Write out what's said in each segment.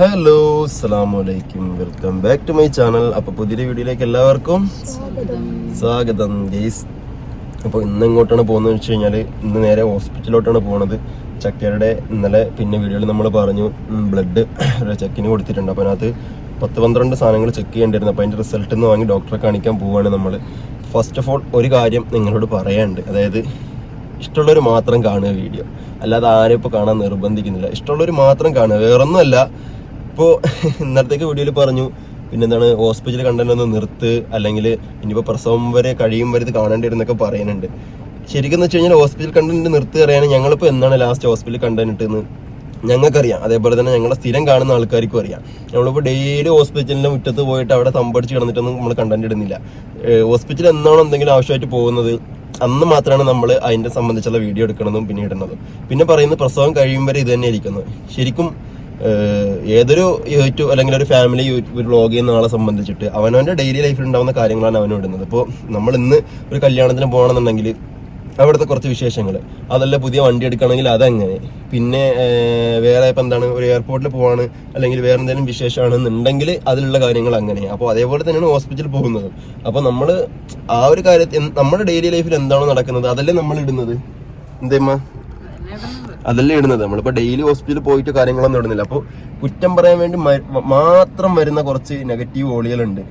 Hello അസ്സാം വലൈക്കും welcome back to my channel അപ്പോൾ പുതിയൊരു വീഡിയോയിലേക്ക് എല്ലാവർക്കും സ്വാഗതം. ഗെയ്സ് അപ്പോൾ ഇന്ന് എങ്ങോട്ടാണ് പോകുന്നത് വെച്ച് കഴിഞ്ഞാൽ ഇന്ന് നേരെ ഹോസ്പിറ്റലിലോട്ടാണ് പോകുന്നത് ചക്കയുടെ ഇന്നലെ പിന്നെ വീഡിയോയിൽ നമ്മൾ പറഞ്ഞു ബ്ലഡ് ഒരു ചെക്കിന് കൊടുത്തിട്ടുണ്ട്. അപ്പോൾ അതിനകത്ത് പത്ത് പന്ത്രണ്ട് സാധനങ്ങൾ ചെക്ക് ചെയ്യേണ്ടിയിരുന്നു. അപ്പോൾ അതിന്റെ റിസൾട്ട് നിന്ന് വാങ്ങി ഡോക്ടറെ കാണിക്കാൻ പോവാണ് നമ്മൾ ഫസ്റ്റ് ഓഫ് ഓൾ ഒരു കാര്യം നിങ്ങളോട് പറയാനുണ്ട്. അതായത് ഇഷ്ടമുള്ളവർ മാത്രം കാണുക വീഡിയോ അല്ലാതെ ആരും ഇപ്പോൾ കാണാൻ നിർബന്ധിക്കുന്നില്ല. ഇഷ്ടമുള്ളവർ മാത്രം കാണുക. വേറൊന്നുമല്ല ഇപ്പോൾ ഇന്നത്തേക്ക് വീഡിയോയിൽ പറഞ്ഞു പിന്നെന്താണ് ഹോസ്പിറ്റൽ കണ്ടന്റ് നിർത്ത് അല്ലെങ്കിൽ ഇനിയിപ്പോൾ പ്രസവം വരെ കഴിയും വരെ ഇത് കാണേണ്ടി വരുന്നൊക്കെ പറയുന്നുണ്ട്. ശരിക്കും എന്ന് വെച്ച് കഴിഞ്ഞാൽ ഹോസ്പിറ്റൽ കണ്ടന്റ് നിർത്തി അറിയാൻ ഞങ്ങളിപ്പോൾ എന്നാണ് ലാസ്റ്റ് ഹോസ്പിറ്റൽ കണ്ടന്റ് എന്ന് ഞങ്ങൾക്കറിയാം. അതേപോലെ തന്നെ ഞങ്ങളെ സ്ഥിരം കാണുന്ന ആൾക്കാർക്കും അറിയാം. നമ്മളിപ്പോൾ ഡെയിലി ഹോസ്പിറ്റലിന്റെ മുറ്റത്ത് പോയിട്ട് അവിടെ സമ്പടിച്ച് കിടന്നിട്ടൊന്നും നമ്മൾ കണ്ടന്റ് ഇടുന്നില്ല. ഹോസ്പിറ്റൽ എന്നാണോ എന്തെങ്കിലും ആവശ്യമായിട്ട് പോകുന്നത് അന്ന് മാത്രമാണ് നമ്മൾ അതിന്റെ സംബന്ധിച്ചുള്ള വീഡിയോ എടുക്കണതും പിന്നെ ഇടുന്നതും. പിന്നെ പറയുന്നത് പ്രസവം കഴിയും വരെ ഇത് തന്നെ ഇരിക്കുന്നത് ശരിക്കും ഏതൊരു യൂട്യൂബ് അല്ലെങ്കിൽ ഒരു ഫാമിലി യൂട്യൂബ് വ്ളോഗ് ചെയ്യുന്ന ആളെ സംബന്ധിച്ചിട്ട് അവനവന്റെ ഡെയിലി ലൈഫിൽ ഉണ്ടാകുന്ന കാര്യങ്ങളാണ് അവൻ ഇടുന്നത്. ഇപ്പോൾ നമ്മൾ ഇന്ന് ഒരു കല്യാണത്തിന് പോകണമെന്നുണ്ടെങ്കിൽ അവിടുത്തെ കുറച്ച് വിശേഷങ്ങൾ. അതല്ല പുതിയ വണ്ടി എടുക്കണമെങ്കിൽ അതങ്ങനെ. പിന്നെ വേറെ ഇപ്പം എന്താണ് ഒരു എയർപോർട്ടിൽ പോവാണ് അല്ലെങ്കിൽ വേറെ എന്തെങ്കിലും വിശേഷമാണെന്നുണ്ടെങ്കിൽ അതിലുള്ള കാര്യങ്ങൾ അങ്ങനെ. അപ്പോൾ അതേപോലെ തന്നെയാണ് ഹോസ്പിറ്റലിൽ പോകുന്നത്. അപ്പോൾ നമ്മൾ ആ ഒരു കാര്യത്തിൽ നമ്മുടെ ഡെയിലി ലൈഫിൽ എന്താണോ നടക്കുന്നത് അതല്ലേ നമ്മൾ ഇടുന്നത്. എന്തേമ്മ അതല്ലേ ഇടുന്നത്. നമ്മളിപ്പോൾ ഡെയിലി ഹോസ്പിറ്റലിൽ പോയിട്ട് കാര്യങ്ങളൊന്നും ഇടുന്നില്ല. അപ്പോൾ കുറ്റം പറയാൻ വേണ്ടി മാത്രം വരുന്ന കുറച്ച് നെഗറ്റീവ് ഓളികളുണ്ട്.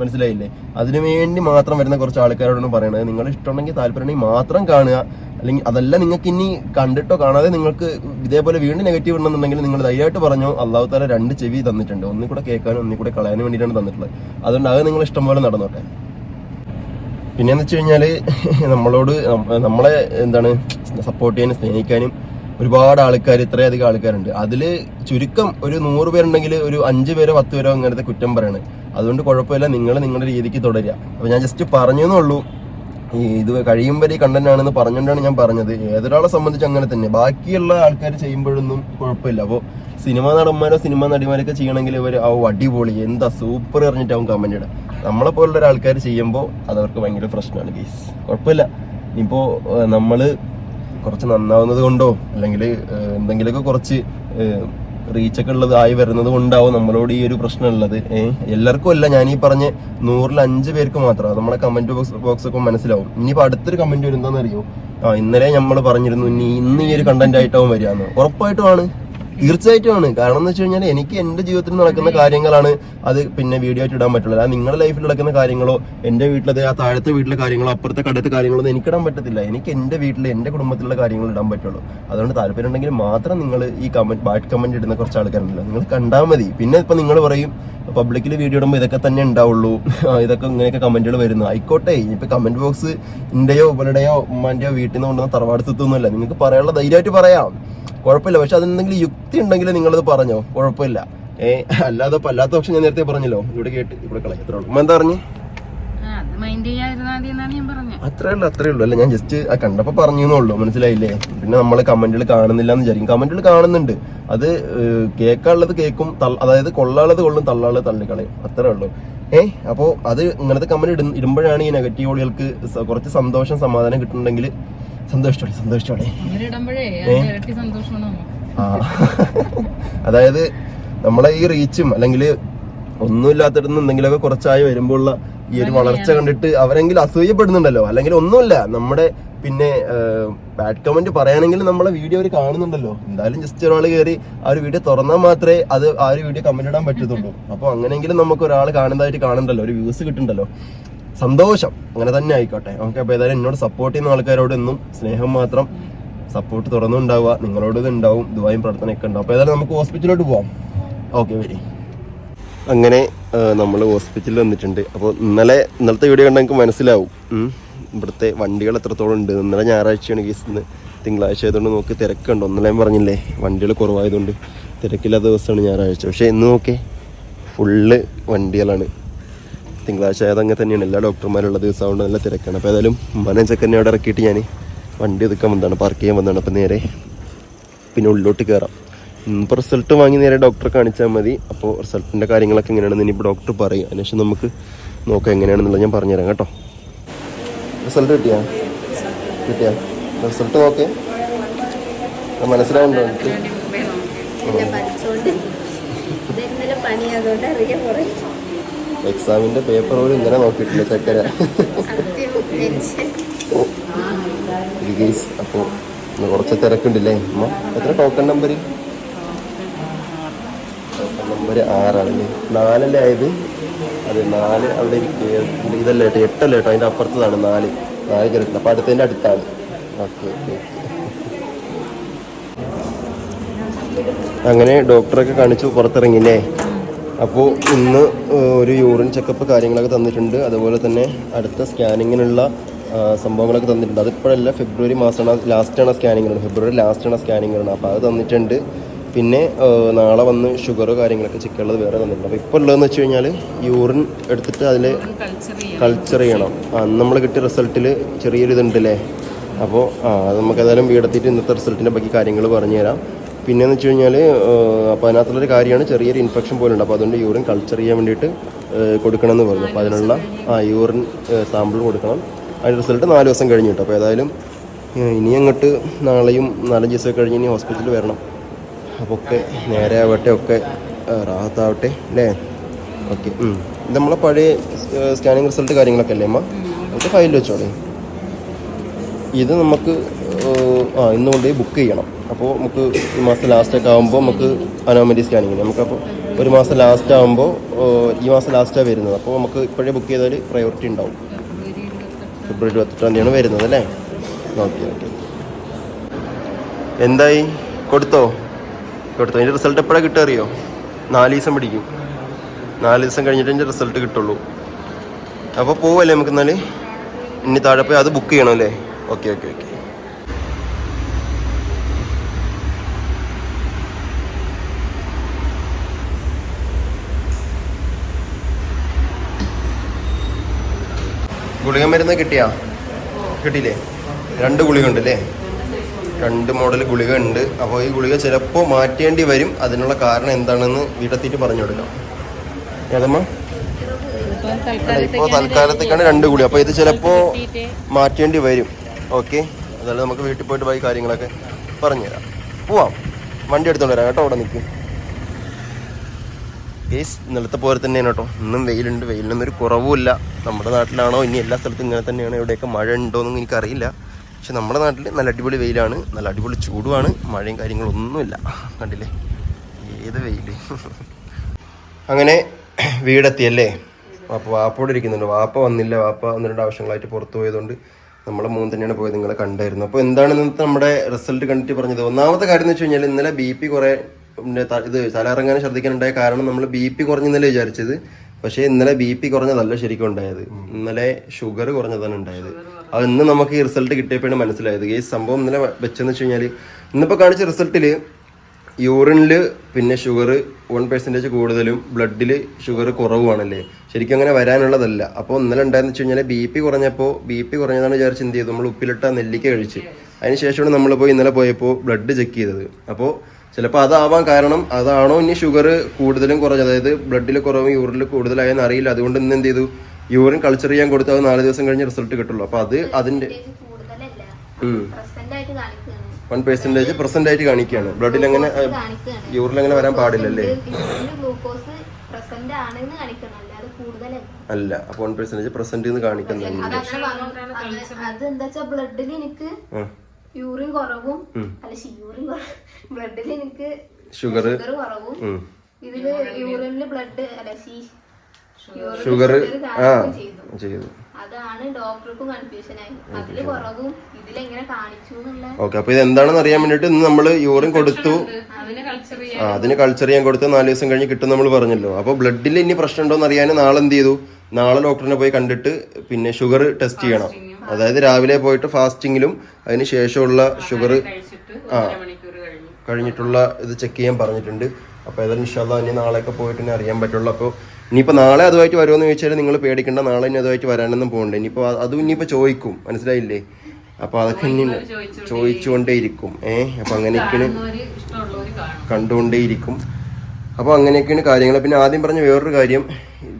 മനസ്സിലായില്ലേ? അതിനു വേണ്ടി മാത്രം വരുന്ന കുറച്ച് ആൾക്കാരോടാണ് പറയണത്. നിങ്ങൾ ഇഷ്ടമുണ്ടെങ്കിൽ താല്പര്യമുണ്ടെങ്കിൽ മാത്രം കാണുക. അല്ലെങ്കിൽ അതല്ല നിങ്ങൾക്ക് ഇനി കണ്ടിട്ടോ കാണാതെ നിങ്ങൾക്ക് ഇതേപോലെ വീണ്ടും നെഗറ്റീവ് ഉണ്ടെന്നുണ്ടെങ്കിൽ നിങ്ങൾ ധൈര്യമായിട്ട് പറഞ്ഞു അള്ളാഹു താല രണ്ട് ചെവി തന്നിട്ടുണ്ട്. ഒന്നും കൂടെ കേൾക്കാനും ഒന്നും കൂടെ കളയാനും വേണ്ടിയിട്ടാണ് തന്നിട്ടുള്ളത്. അതുകൊണ്ട് അത് നിങ്ങൾ ഇഷ്ടം പോലെ നടന്നോട്ടെ. പിന്നെന്ന് വെച്ച് കഴിഞ്ഞാൽ നമ്മളോട് നമ്മളെ എന്താണ് സപ്പോർട്ട് ചെയ്യാനും സ്നേഹിക്കാനും ഒരുപാട് ആൾക്കാർ ഇത്രയധികം ആൾക്കാരുണ്ട്. അതിൽ ചുരുക്കം ഒരു നൂറ് പേരുണ്ടെങ്കിൽ ഒരു അഞ്ച് പേരോ പത്ത് പേരോ അങ്ങനത്തെ കുറ്റം പറയണത് അതുകൊണ്ട് കുഴപ്പമില്ല നിങ്ങൾ നിങ്ങളുടെ രീതിക്ക് തുടരുക. അപ്പോൾ ഞാൻ ജസ്റ്റ് പറഞ്ഞു എന്നുള്ളൂ ഈ ഇത് കഴിയും വരെ കണ്ടന്റ് ആണെന്ന് പറഞ്ഞുകൊണ്ടാണ് ഞാൻ പറഞ്ഞത്. ഏതൊരാളെ സംബന്ധിച്ച് അങ്ങനെ തന്നെ. ബാക്കിയുള്ള ആൾക്കാർ ചെയ്യുമ്പോഴൊന്നും കുഴപ്പമില്ല. അപ്പോൾ സിനിമാ നടന്മാരോ സിനിമാ നടിമാരൊക്കെ ചെയ്യണമെങ്കിൽ ഇവർ ആ അടിപൊളി എന്താ സൂപ്പർ പറഞ്ഞിട്ടാവും കമന്റ് ഇടാം നമ്മളെ പോലുള്ള ഒരാൾക്കാർ ചെയ്യുമ്പോൾ അത് അവർക്ക് ഭയങ്കര പ്രശ്നമാണ് ഗീസ് കുഴപ്പമില്ല. ഇപ്പോൾ നമ്മൾ കുറച്ച് നന്നാവുന്നത് കൊണ്ടോ അല്ലെങ്കിൽ എന്തെങ്കിലുമൊക്കെ കുറച്ച് റീച്ചൊക്കെ ഉള്ളത് ആയി വരുന്നത് കൊണ്ടാവും നമ്മളോട് ഈ ഒരു പ്രശ്നം ഉള്ളത്. ഏഹ് എല്ലാവർക്കും അല്ല ഞാൻ ഈ പറഞ്ഞ നൂറിൽ അഞ്ച് പേർക്ക് മാത്രം. നമ്മളെ കമന്റ് ബോക്സ് ബോക്സ് ഒക്കെ മനസ്സിലാവും. ഇനിയിപ്പോ അടുത്തൊരു കമന്റ് വരുന്നതെന്ന് അറിയോ? ആ ഇന്നലെ നമ്മൾ പറഞ്ഞിരുന്നു ഇനി ഇന്ന് ഈ ഒരു കണ്ടന്റ് ആയിട്ടാവും വരികയെന്ന് ഉറപ്പായിട്ടുമാണ് തീർച്ചയായിട്ടും ആണ്. കാരണം എന്ന് വെച്ച് കഴിഞ്ഞാൽ എനിക്ക് എന്റെ ജീവിതത്തിൽ നടക്കുന്ന കാര്യങ്ങളാണ് അത് പിന്നെ വീഡിയോ ആയിട്ട് ഇടാൻ പറ്റുള്ളൂ അത് നിങ്ങളുടെ ലൈഫിൽ നടക്കുന്ന കാര്യങ്ങളോ എന്റെ വീട്ടിലത് ആ താഴത്തെ വീട്ടിലെ കാര്യങ്ങളോ അപ്പുറത്തെ കടത്തെ കാര്യങ്ങളോ ഒന്നും എനിക്കിടാൻ പറ്റത്തില്ല. എനിക്ക് എന്റെ വീട്ടിലെ എന്റെ കുടുംബത്തിലുള്ള കാര്യങ്ങൾ ഇടാൻ പറ്റുള്ളൂ. അതുകൊണ്ട് താല്പര്യം ഉണ്ടെങ്കിൽ മാത്രം നിങ്ങൾ ഈ കമന്റ് ബാഡ് കമന്റ് ഇടുന്ന കുറച്ച് ആൾക്കാരുണ്ടല്ലോ. നിങ്ങൾ കണ്ടാൽ മതി. പിന്നെ ഇപ്പൊ നിങ്ങൾ പറയും പബ്ലിക്കിൽ വീഡിയോ ഇടുമ്പോൾ ഇതൊക്കെ തന്നെ ഉണ്ടാവുള്ളൂ. ഇതൊക്കെ ഇങ്ങനെയൊക്കെ കമന്റുകൾ വരുന്നു. ആയിക്കോട്ടെ. ഇപ്പൊ കമന്റ് ബോക്സ് ഇന്റെയോ ഇവരുടെയോ ഉമ്മാന്റെയോ വീട്ടിൽ നിന്ന് കൊണ്ടുവന്ന തറവാട് സ്ഥിത്തൊന്നുമല്ല നിങ്ങൾക്ക് പറയാനുള്ള ധൈര്യമായിട്ട് പറയാം. കുഴപ്പമില്ല. പക്ഷെ അതിനെന്തെങ്കിലും യുക്തി ഉണ്ടെങ്കിൽ നിങ്ങളത് പറഞ്ഞോ? കുഴപ്പമില്ല. ഏ അല്ലാതെ അല്ലാത്ത പക്ഷം ഞാൻ നേരത്തെ പറഞ്ഞല്ലോ. ഇവിടെ കേട്ട് ഇവിടെ കളയാം. അത്രേ ഉള്ളൂ. എന്താ പറഞ്ഞു? അത്രേ ഉള്ളൂ അത്രേ ഉള്ളൂ. അല്ല ഞാൻ ജസ്റ്റ് ആ കണ്ടപ്പോ പറഞ്ഞു ഉള്ളൂ മനസ്സിലായില്ലേ? പിന്നെ നമ്മൾ കമന്റിൽ കാണുന്നില്ല എന്ന് വിചാരിക്കും. കമന്റിൽ കാണുന്നുണ്ട്. അത് കേൾക്കാനുള്ളത് കേൾക്കും അതായത് കൊള്ളാനുള്ളത് കൊള്ളും തള്ളാനുള്ളത് തള്ളിക്കളയും. അത്രേ ഉള്ളൂ. ഏഹ് അപ്പോ അത് ഇങ്ങനത്തെ കമന്റ് ഇടും ഇടുമ്പോഴാണ് ഈ നെഗറ്റീവ് ഓളികൾക്ക് കുറച്ച് സന്തോഷം സമാധാനം കിട്ടുന്നുണ്ടെങ്കിൽ സന്തോഷിച്ചോളെ സന്തോഷിച്ചോളെ സന്തോഷമാണ് ആ അതായത് നമ്മളെ ഈ റീച്ചും അല്ലെങ്കിൽ ഒന്നുമില്ലാത്തിടന്ന് എന്തെങ്കിലുമൊക്കെ കുറച്ചായി വരുമ്പോഴുള്ള ഈ ഒരു വളർച്ച കണ്ടിട്ട് അവരെങ്കിലും അസൂയപ്പെടുന്നുണ്ടല്ലോ. അല്ലെങ്കിൽ ഒന്നുമില്ല. നമ്മുടെ പിന്നെ ബാഡ് കമന്റ് പറയുകയാണെങ്കിൽ നമ്മളെ വീഡിയോ അവർ കാണുന്നുണ്ടല്ലോ. എന്തായാലും ജസ്റ്റ് ഒരാൾ കയറി ആ ഒരു വീഡിയോ തുറന്നാൽ മാത്രമേ അത് ആ ഒരു വീഡിയോ കമന്റ് ഇടാൻ പറ്റത്തുള്ളൂ. അപ്പൊ അങ്ങനെയെങ്കിലും നമുക്ക് ഒരാൾ കാണുന്നതായിട്ട് കാണണ്ടല്ലോ ഒരു വ്യൂസ് കിട്ടുന്നുണ്ടല്ലോ. സന്തോഷം. അങ്ങനെ തന്നെ ആയിക്കോട്ടെ. ഓക്കെ അപ്പൊ ഏതായാലും എന്നോട് സപ്പോർട്ട് ചെയ്യുന്ന ആൾക്കാരോട് എന്നും സ്നേഹം മാത്രം. സപ്പോർട്ട് തുറന്നുണ്ടാവുക. നിങ്ങളോട് ഇത് ഉണ്ടാവും ദുബായും പ്രാർത്ഥനയൊക്കെ ഉണ്ടാവും. അപ്പോൾ ഏതായാലും നമുക്ക് ഹോസ്പിറ്റലിലോട്ട് പോവാം. ഓക്കെ വരി. അങ്ങനെ നമ്മൾ ഹോസ്പിറ്റലിൽ വന്നിട്ടുണ്ട് അപ്പോൾ ഇന്നലെ ഇന്നലത്തെ വീഡിയോ കണ്ടാൽ നമുക്ക് മനസ്സിലാവും. ഇവിടുത്തെ വണ്ടികൾ എത്രത്തോളം ഉണ്ട്. ഇന്നലെ ഞായറാഴ്ചയാണ് കേസ് ഇന്ന് തിങ്കളാഴ്ച ആയതുകൊണ്ട് നോക്കി തിരക്കുണ്ട്. ഒന്നലെ പറഞ്ഞില്ലേ? വണ്ടികൾ കുറവായതുകൊണ്ട് തിരക്കില്ലാത്ത ദിവസമാണ് ഞായറാഴ്ച. പക്ഷേ ഇന്ന് നോക്കേ ഫുള്ള് വണ്ടികളാണ്. തിങ്കളാഴ്ച ആയത് അങ്ങനെ തന്നെയാണ്. എല്ലാ ഡോക്ടർമാരുള്ള ദിവസമാണ് നല്ല തിരക്കാണ്. അപ്പോൾ ഏതായാലും മനസ്സൊക്കെ തന്നെ അവിടെ ഇറക്കിയിട്ട് ഞാൻ വണ്ടി ഒതുക്കാൻ വന്നതാണ് പാർക്ക് ചെയ്യാൻ വന്നതാണ്. അപ്പോൾ നേരെ പിന്നെ ഉള്ളിലോട്ട് കയറാം ഇപ്പം റിസൾട്ട് വാങ്ങി നേരെ ഡോക്ടറെ കാണിച്ചാൽ മതി. അപ്പോൾ റിസൾട്ടിന്റെ കാര്യങ്ങളൊക്കെ എങ്ങനെയാണെന്ന് ഇനിയിപ്പോൾ ഡോക്ടർ പറയും. അതിനുശേഷം നമുക്ക് നോക്കാം എങ്ങനെയാണെന്നുള്ളത് ഞാൻ പറഞ്ഞുതരാം കേട്ടോ. റിസൾട്ട് കിട്ടിയാ? കിട്ടിയാ? റിസൾട്ട് നോക്കേ. മനസ്സിലാവുന്നുണ്ടോ എനിക്ക്? എക്സാമിന്റെ പേപ്പർ പോലും ഇങ്ങനെ നോക്കിയിട്ടില്ല ചക്കര. ടെൻഷൻ ഗൈസ് അപ്പോൾ കുറച്ച് തിരക്കുണ്ടല്ലേ? അമ്മ എത്ര ടോക്കൺ നമ്പർ ടോക്കൺ നമ്പർ ആറാണല്ലേ? നാലല്ലേ ആയത്? അതെ നാല് അവിടെ ഇരിക്കുക ഇതല്ല കേട്ടോ? എട്ടല്ല കേട്ടോ? അതിന്റെ അപ്പുറത്തതാണ് നാല്. നാല് കയറിയിട്ടില്ല അപ്പോൾ അടുത്തതിന്റെ അടുത്താണ്. Okay okay. അങ്ങനെ ഡോക്ടറൊക്കെ കാണിച്ചു പുറത്തിറങ്ങില്ലേ അപ്പോൾ ഇന്ന് ഒരു യൂറിൻ ചെക്കപ്പ് കാര്യങ്ങളൊക്കെ തന്നിട്ടുണ്ട്. അതുപോലെ തന്നെ അടുത്ത സ്കാനിങ്ങിനുള്ള സംഭവങ്ങളൊക്കെ തന്നിട്ടുണ്ട്. അതിപ്പോഴല്ല ഫെബ്രുവരി മാസമാണ് ലാസ്റ്റാണ് സ്കാനിങ്ങിലാണ് ഫെബ്രുവരി ലാസ്റ്റാണ് സ്കാനിങ്ങിലാണ് അപ്പോൾ അത് തന്നിട്ടുണ്ട്. പിന്നെ നാളെ വന്ന് ഷുഗർ കാര്യങ്ങളൊക്കെ ചെക്ക് വേറെ തന്നിട്ടുണ്ട്. അപ്പോൾ ഇപ്പോൾ ഉള്ളതെന്ന് വെച്ച് കഴിഞ്ഞാൽ യൂറിൻ എടുത്തിട്ട് അതിൽ കൾച്ചർ ചെയ്യണം. അന്ന് നമ്മൾ കിട്ടിയ റിസൾട്ടിൽ ചെറിയൊരു ഇതുണ്ടല്ലേ? അപ്പോൾ ആ അത് നമുക്ക് ഏതായാലും വീടെത്തിയിട്ട് ഇന്നത്തെ റിസൾട്ടിന്റെ ബാക്കി കാര്യങ്ങൾ പറഞ്ഞു തരാം പിന്നെയെന്ന് വെച്ച് കഴിഞ്ഞാൽ അപ്പോൾ അതിനകത്തുള്ളൊരു കാര്യമാണ് ചെറിയൊരു ഇൻഫെക്ഷൻ പോലെ ഉണ്ട് അപ്പോൾ അതുകൊണ്ട് യൂറിൻ കൾച്ചർ ചെയ്യാൻ വേണ്ടിയിട്ട് കൊടുക്കണമെന്ന് പറഞ്ഞു. അപ്പോൾ അതിനുള്ള ആ യൂറിൻ സാമ്പിൾ കൊടുക്കണം. അതിന്റെ റിസൾട്ട് നാല് ദിവസം കഴിഞ്ഞ് കിട്ടും അപ്പോൾ ഏതായാലും ഇനി അങ്ങോട്ട് നാളെയും നാലഞ്ച് ദിവസമൊക്കെ കഴിഞ്ഞ് ഇനി ഹോസ്പിറ്റലിൽ വരണം. അപ്പോൾ ഒക്കെ നേരെ ആവട്ടെ ഒക്കെ റാഹത്താവട്ടെ അല്ലേ ഓക്കെ ഇത് നമ്മളെ പഴയ സ്കാനിങ് റിസൾട്ട് കാര്യങ്ങളൊക്കെ അല്ലേ അമ്മ? നമുക്ക് ഫയലിൽ വെച്ചോളേ. ഇത് നമുക്ക് ആ ഇന്ന് കൊണ്ടുപോയി ബുക്ക് ചെയ്യണം. അപ്പോൾ നമുക്ക് ഈ മാസം ലാസ്റ്റ് ഒക്കെ ആകുമ്പോൾ നമുക്ക് അനോമലി സ്കാനിങ് നമുക്കപ്പോൾ ഒരു മാസം ലാസ്റ്റ് ആകുമ്പോൾ ഈ മാസം ലാസ്റ്റാണ് വരുന്നത്. അപ്പോൾ നമുക്ക് ഇപ്പോഴേ ബുക്ക് ചെയ്താൽ പ്രയോറിറ്റി ഉണ്ടാവും. ഫെബ്രുവരി ഇരുപത്തെട്ട് തീയതിയാണ് വരുന്നത് അല്ലേ? Okay okay. എന്തായി? കൊടുത്തോ? കൊടുത്തോ. അതിന്റെ റിസൾട്ട് എപ്പോഴാണ് കിട്ടുക അറിയോ? നാല് ദിവസം പിടിക്കും. നാല് ദിവസം കഴിഞ്ഞിട്ട് അതിന്റെ റിസൾട്ട് കിട്ടുള്ളൂ. അപ്പോൾ പോവല്ലേ നമുക്ക് എന്നാൽ ഇനി താഴെ പോയി അത് ബുക്ക് ചെയ്യണം അല്ലേ? Okay okay okay. ഗുളിക മരുന്ന് കിട്ടിയാ? കിട്ടിയില്ലേ? രണ്ട് ഗുളിക ഉണ്ട് അല്ലേ രണ്ട് മോഡൽ ഗുളിക ഉണ്ട് അപ്പോൾ ഈ ഗുളിക ചിലപ്പോൾ മാറ്റേണ്ടി വരും. അതിനുള്ള കാരണം എന്താണെന്ന് വീടെത്തിയിട്ട് പറഞ്ഞു കൊടുക്കാം. ഏതമ്മ? ഇപ്പം ഇപ്പോൾ തൽക്കാലത്തേക്കാണ് രണ്ട് ഗുളിക. അപ്പോൾ ഇത് ചിലപ്പോൾ മാറ്റേണ്ടി വരും. ഓക്കെ? അതായത് നമുക്ക് വീട്ടിൽ പോയിട്ട് പോയി കാര്യങ്ങളൊക്കെ പറഞ്ഞുതരാം. പോവാം. വണ്ടി എടുത്തോണ്ട് വരാം കേട്ടോ അവിടെ നിൽക്കും ഗേസ് നിലത്തെ പോലെ തന്നെയാണ് കേട്ടോ. ഇന്നും വെയിലുണ്ട്. വെയിലിനൊന്നും ഒരു കുറവുമില്ല. നമ്മുടെ നാട്ടിലാണോ? ഇനി എല്ലാ സ്ഥലത്തും ഇങ്ങനെ തന്നെയാണ്. എവിടെയൊക്കെ മഴ ഉണ്ടോയെന്നൊന്നും എനിക്കറിയില്ല. പക്ഷെ നമ്മുടെ നാട്ടിൽ നല്ല അടിപൊളി വെയിലാണ്. നല്ല അടിപൊളി ചൂടുമാണ്. മഴയും കാര്യങ്ങളൊന്നുമില്ല. കണ്ടില്ലേ? ഏത് വെയിൽ അങ്ങനെ വീടെത്തിയല്ലേ? അപ്പോൾ വാപ്പോടെ ഇരിക്കുന്നുണ്ട്. വാപ്പ വന്നില്ല. വാപ്പ ഒന്ന് രണ്ട് ആവശ്യങ്ങളായിട്ട് പുറത്തു പോയതുകൊണ്ട് നമ്മളെ മൂന്ന് തന്നെയാണ് പോയത്. നിങ്ങളെ കണ്ടായിരുന്നു. അപ്പോൾ എന്താണ് ഇന്നത്തെ നമ്മുടെ റിസൾട്ട് കണ്ടിട്ട് പറഞ്ഞത്? ഒന്നാമത്തെ കാര്യം എന്ന് വെച്ച് കഴിഞ്ഞാൽ ഇന്നലെ ബി പി കുറേ ഇത് തലയിറങ്ങാനും ഛർദ്ദിക്കാനുണ്ടായ കാരണം നമ്മൾ ബി പി കുറഞ്ഞെന്നല്ലേ വിചാരിച്ചത്. പക്ഷേ ഇന്നലെ ബി പി കുറഞ്ഞതല്ല ശരിക്കും ഉണ്ടായത്. ഇന്നലെ ഷുഗർ കുറഞ്ഞതാണ് ഉണ്ടായത്. അത് ഇന്ന് നമുക്ക് ഈ റിസൾട്ട് കിട്ടിയപ്പോഴാണ് മനസ്സിലായത്. ഈ സംഭവം ഇന്നലെ വെച്ചെന്ന് വെച്ച് കഴിഞ്ഞാൽ ഇന്നിപ്പോൾ കാണിച്ച റിസൾട്ടിൽ യൂറിനിൽ പിന്നെ ഷുഗർ വൺ പെർസെന്റേജ് കൂടുതലും ബ്ലഡിൽ ഷുഗർ കുറവുമാണല്ലേ ശരിക്കും അങ്ങനെ വരാനുള്ളതല്ല. അപ്പോൾ ഇന്നലെ ഉണ്ടായെന്ന് വെച്ച് കഴിഞ്ഞാൽ ബി പി കുറഞ്ഞപ്പോൾ ബി പി കുറഞ്ഞതാണ് വിചാരിച്ച് എന്ത് ചെയ്തു? നമ്മൾ ഉപ്പിലിട്ട നെല്ലിക്ക കഴിച്ച്. അതിന് ശേഷമാണ് നമ്മൾ പോയി ഇന്നലെ പോയപ്പോൾ ബ്ലഡ് ചെക്ക് ചെയ്തത്. അപ്പോൾ ചിലപ്പോൾ അതാവാൻ കാരണം അതാണോ ഇനി ഷുഗർ കൂടുതലും കുറഞ്ഞ അതായത് ബ്ലഡിൽ കുറവും യൂറിനിൽ കൂടുതലായെന്ന് അറിയില്ല. അതുകൊണ്ട് ഇന്ന് എന്ത് ചെയ്തു? യൂറിൻ കൾച്ചർ ചെയ്യാൻ കൊടുത്താൽ നാല് ദിവസം കഴിഞ്ഞ് റിസൾട്ട് കിട്ടുള്ളൂ. അപ്പോൾ അത് അതിന്റെ വൺ പെർസെന്റേജ് പ്രസന്റ് ആയിട്ട് കാണിക്കുകയാണ് ബ്ലഡിൽ അങ്ങനെ യൂറിൽ അങ്ങനെ വരാൻ പാടില്ലല്ലേ? അല്ല. അപ്പോൾ വൺ പെർസെന്റേജ് പ്രസന്റ് എന്ന് കാണിക്കുന്നുണ്ട് അത് അതെന്താ വെച്ചാ ബ്ലഡിൽ എനിക്ക് ആ. യൂറിൻ കുറവും. അല്ല യൂറിൻ ബ്ലഡിൽ എനിക്ക് ഷുഗർ ഷുഗർ കുറവും. ഇതിൽ യൂറിനിൽ ബ്ലഡ് അല്ല ഷുഗർ ആ ചെയ്തു. ചെയ്തു. അതാണ് ഡോക്ടർക്കും കൺഫ്യൂഷൻ. ആയി അതിൽ കുറവും ഇതിലെങ്ങനെ കാണിച്ചു എന്നുള്ള ഓക്കെ അപ്പോൾ ഇത് എന്താണെന്ന് അറിയാൻ വേണ്ടിട്ട് ഇന്ന് നമ്മൾ യൂറിൻ കൊടുത്തു. അതിന് കൾച്ചർ ആ അതിന് കൾച്ചർ ചെയ്യാൻ കൊടുത്ത് നാല് ദിവസം കഴിഞ്ഞ് കിട്ടും നമ്മൾ പറഞ്ഞല്ലോ. അപ്പൊ ബ്ലഡിൽ ഇനി പ്രശ്നം ഉണ്ടോ എന്ന് അറിയാൻ നാളെ എന്ത് ചെയ്തു? നാളെ ഡോക്ടറിനെ പോയി കണ്ടിട്ട് പിന്നെ ഷുഗർ ടെസ്റ്റ് ചെയ്യണം. അതായത് രാവിലെ പോയിട്ട് ഫാസ്റ്റിങ്ങിലും അതിന് ശേഷമുള്ള ഷുഗർ ആ കഴിഞ്ഞിട്ടുള്ള ഇത് ചെക്ക് ചെയ്യാൻ പറഞ്ഞിട്ടുണ്ട്. അപ്പോൾ ഏതായാലും ഇൻഷാല്ല ഇനി നാളെയൊക്കെ പോയിട്ട് ഇനി അറിയാൻ പറ്റുള്ളൂ. അപ്പോൾ ഇനിയിപ്പോൾ നാളെ അതുമായിട്ട് വരുമെന്ന് ചോദിച്ചാൽ നിങ്ങൾ പേടിക്കേണ്ട. നാളെ ഇനി അതുമായിട്ട് വരാനൊന്നും പോകണ്ട. ഇനിയിപ്പോൾ അത് ഇനിയിപ്പോൾ ചോദിക്കും. മനസ്സിലായില്ലേ? അപ്പോൾ അതൊക്കെ ഇനി ചോദിച്ചുകൊണ്ടേയിരിക്കും. ഏഹ്? അപ്പോൾ അങ്ങനെയൊക്കെയാണ് കണ്ടുകൊണ്ടേയിരിക്കും. അപ്പോൾ അങ്ങനെയൊക്കെയാണ് കാര്യങ്ങൾ പിന്നെ ആദ്യം പറഞ്ഞ വേറൊരു കാര്യം.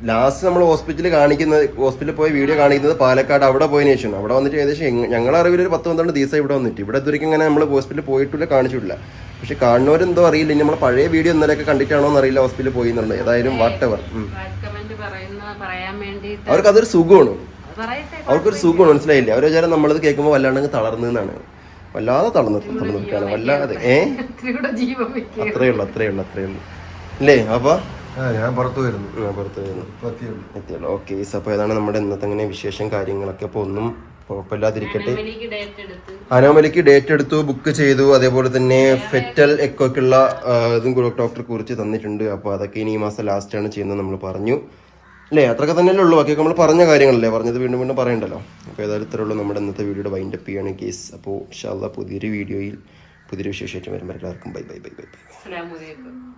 ലാസ്റ്റ് നമ്മൾ ഹോസ്പിറ്റലിൽ കാണിക്കുന്നത് ഹോസ്പിറ്റലിൽ പോയി വീഡിയോ കാണിക്കുന്നത് പാലക്കാട് അവിടെ പോയതിനു ശേഷമാണ്. അവിടെ വന്നിട്ട് ഏകദേശം ഞങ്ങളുടെ അറിവിൽ ഒരു പത്ത് പന്ത്രണ്ട് ദിവസം ഇവിടെ വന്നിട്ട്. ഇവിടെ ഇതുവരെയ്ക്കും ഇങ്ങനെ നമ്മൾ ഹോസ്പിറ്റലിൽ പോയിട്ടില്ല കാണിച്ചിട്ടില്ല. പക്ഷെ കാണുന്നവരെന്തോ അറിയില്ല. ഇനി നമ്മളെ പഴയ വീഡിയോ ഇന്നലെയൊക്കെ കണ്ടിട്ടാണോ എന്നറിയില്ല ഹോസ്പിറ്റലിൽ പോയി എന്നുള്ളത്. ഏതായാലും വാട്ട് എവർ ബാഡ് കമന്റ് പറയുന്ന പറയാൻ വേണ്ടിയിട്ട് അവർക്ക് അതൊരു സുഖമാണ്. അവർക്കൊരു സുഖമാണ്. മനസ്സിലായില്ല? അവർ വിചാരം നമ്മളത് കേൾക്കുമ്പോൾ വല്ലാണ്ട് തളർന്നു എന്നാണ്. വല്ലാതെ തളർന്നു തളർന്നു വല്ലാതെ. ഏ? അത്രയുള്ളൂ അത്രയുള്ളൂ അത്രയുള്ളൂ. ഉള്ളൂ ഉള്ളൂ ഉള്ളൂ അല്ലേ അപ്പൊ? ഞാൻ പുറത്തു വരുന്നു. ആ, പുറത്ത് വരുന്നു. പത്തിയുള്ളൂ. എത്തിയുള്ളൂ. ഓക്കെ അപ്പൊ ഏതാണ്? നമ്മുടെ ഇന്നത്തെ അങ്ങനെ വിശേഷം കാര്യങ്ങളൊക്കെ അപ്പൊ ഒന്നും കുഴപ്പമില്ലാതിരിക്കട്ടെ. എനിക്ക് ഡേറ്റ് എടുത്ത് അനോമലിക്ക് ഡേറ്റ് എടുത്തു ബുക്ക് ചെയ്തു അതേപോലെ തന്നെ ഫെറ്റൽ എക്കോക്കുള്ള ഇതും കൂടെ ഡോക്ടർ കുറിച്ച് തന്നിട്ടുണ്ട്. അപ്പോൾ അതൊക്കെ ഇനി ഈ മാസം ലാസ്റ്റ് ആണ് ചെയ്യുന്നത് നമ്മൾ പറഞ്ഞു. അല്ലേ അത്രയൊക്കെ തന്നെയല്ലേ ഉള്ളൂ. ബാക്കിയൊക്കെ നമ്മൾ പറഞ്ഞ കാര്യങ്ങളല്ലേ? പറഞ്ഞത് വീണ്ടും വീണ്ടും പറയണ്ടല്ലോ. അപ്പോൾ ഏതായാലും ഇത്രേ ഉള്ളൂ നമ്മുടെ ഇന്നത്തെ വീഡിയോയുടെ വൈൻഡപ്പ് ചെയ്യാണ് കേസ് അപ്പോൾ ഇൻഷാല്ല പുതിയൊരു വീഡിയോയിൽ പുതിയൊരു വിശേഷമായിട്ട് വരുമ്പോൾ എല്ലാവർക്കും bye bye bye bye bye